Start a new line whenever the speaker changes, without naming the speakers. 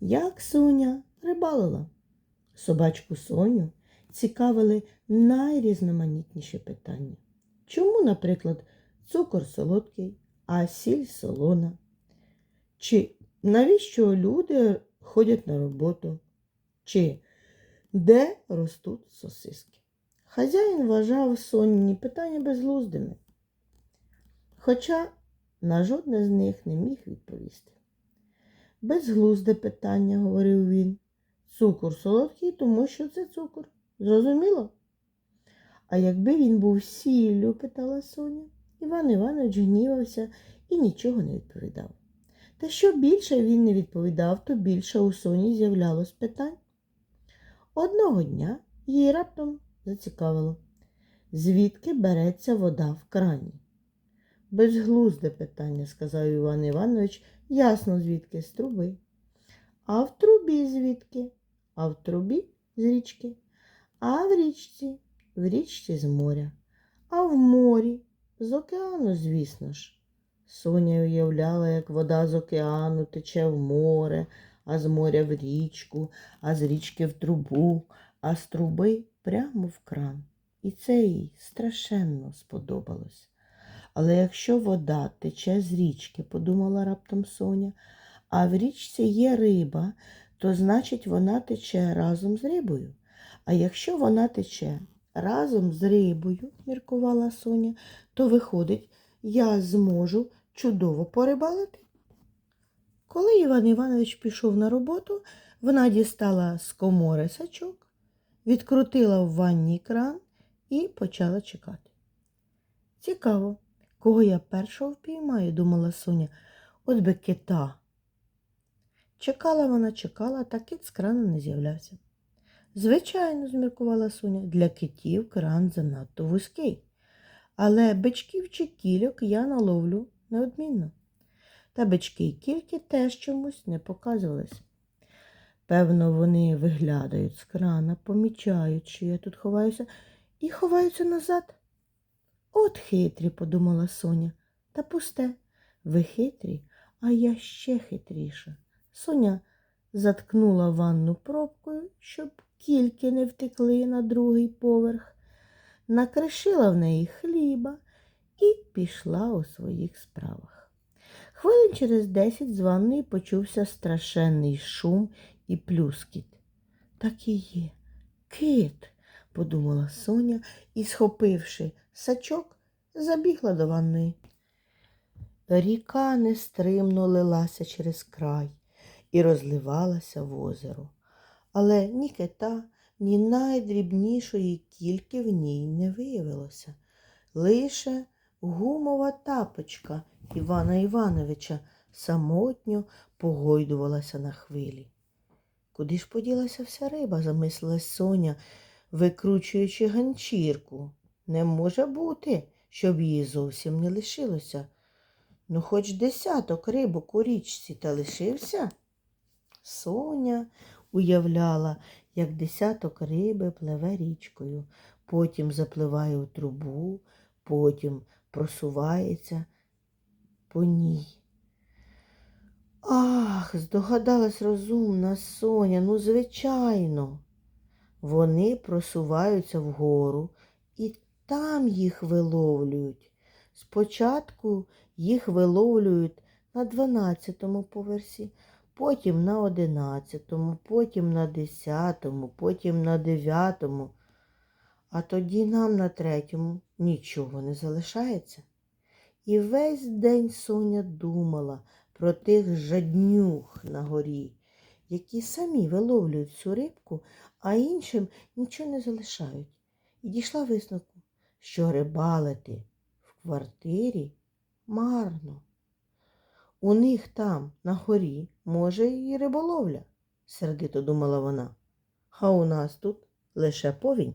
як Соня рибалила. Собачку Соню цікавили найрізноманітніші питання. Чому, наприклад, цукор солодкий, а сіль солона? Чи навіщо люди ходять на роботу? Чи де ростуть сосиски? Хазяїн вважав сонні питання безглуздими, хоча на жодне з них не міг відповісти. Безглузде питання, говорив він. Цукор солодкий, тому що це цукор. Зрозуміло? А якби він був сіллю, питала Соня. Іван Іванович гнівався і нічого не відповідав. Та що більше він не відповідав, то більше у Соні з'являлось питань. Одного дня їй раптом зацікавило, звідки береться вода в крані. Безглузде питання, сказав Іван Іванович, ясно звідки з труби. А в трубі звідки? А в трубі з річки. А в річці, в річці з моря. А в морі, з океану, звісно ж. Соня уявляла, як вода з океану тече в море, а з моря в річку, а з річки в трубу, а з труби прямо в кран. І це їй страшенно сподобалось. Але якщо вода тече з річки, подумала раптом Соня, а в річці є риба, то значить вона тече разом з рибою. А якщо вона тече разом з рибою, міркувала Соня, то виходить, я зможу чудово порибалити. Коли Іван Іванович пішов на роботу, вона дістала з комори сачок, відкрутила в ванні кран і почала чекати. Цікаво, кого я першого впіймаю, думала Соня, от би кита. Чекала вона, чекала, та кит з крану не з'являвся. Звичайно, зміркувала Соня, для китів кран занадто вузький. Але бичків чи кільок я наловлю неодмінно. Та бички й кільки теж чомусь не показувались. Певно, вони виглядають з крана, помічають, що я тут ховаюся, і ховаються назад. От хитрі, подумала Соня, та пусте. Ви хитрі, а я ще хитріша. Соня заткнула ванну пробкою, щоб кільки не втекли на другий поверх, накришила в неї хліба і пішла у своїх справах. Хвилин через десять з ванної почувся страшенний шум і плюскіт. Так і є. Кит, подумала Соня і, схопивши сачок, забігла до ванної. Ріка нестримно лилася через край і розливалася в озеро. Але ні кита, ні найдрібнішої кільки в ній не виявилося. Лише гумова тапочка Івана Івановича самотньо погойдувалася на хвилі. Куди ж поділася вся риба, замислилась Соня, викручуючи ганчірку. Не може бути, щоб її зовсім не лишилося. Ну, хоч десяток рибок у річці та лишився. Соня уявляла, як десяток риби пливе річкою, потім запливає у трубу, потім просувається по ній. Ах, здогадалась розумна Соня, ну, звичайно. Вони просуваються вгору і там їх виловлюють. Спочатку їх виловлюють на дванадцятому поверсі, потім на одинадцятому, потім на десятому, потім на дев'ятому, а тоді нам на третьому нічого не залишається. І весь день Соня думала про тих жаднюх на горі, які самі виловлюють цю рибку, а іншим нічого не залишають. І дійшла висновку, що рибалити в квартирі марно. У них там, на горі, може, і риболовля, сердито думала вона. А у нас тут лише повінь.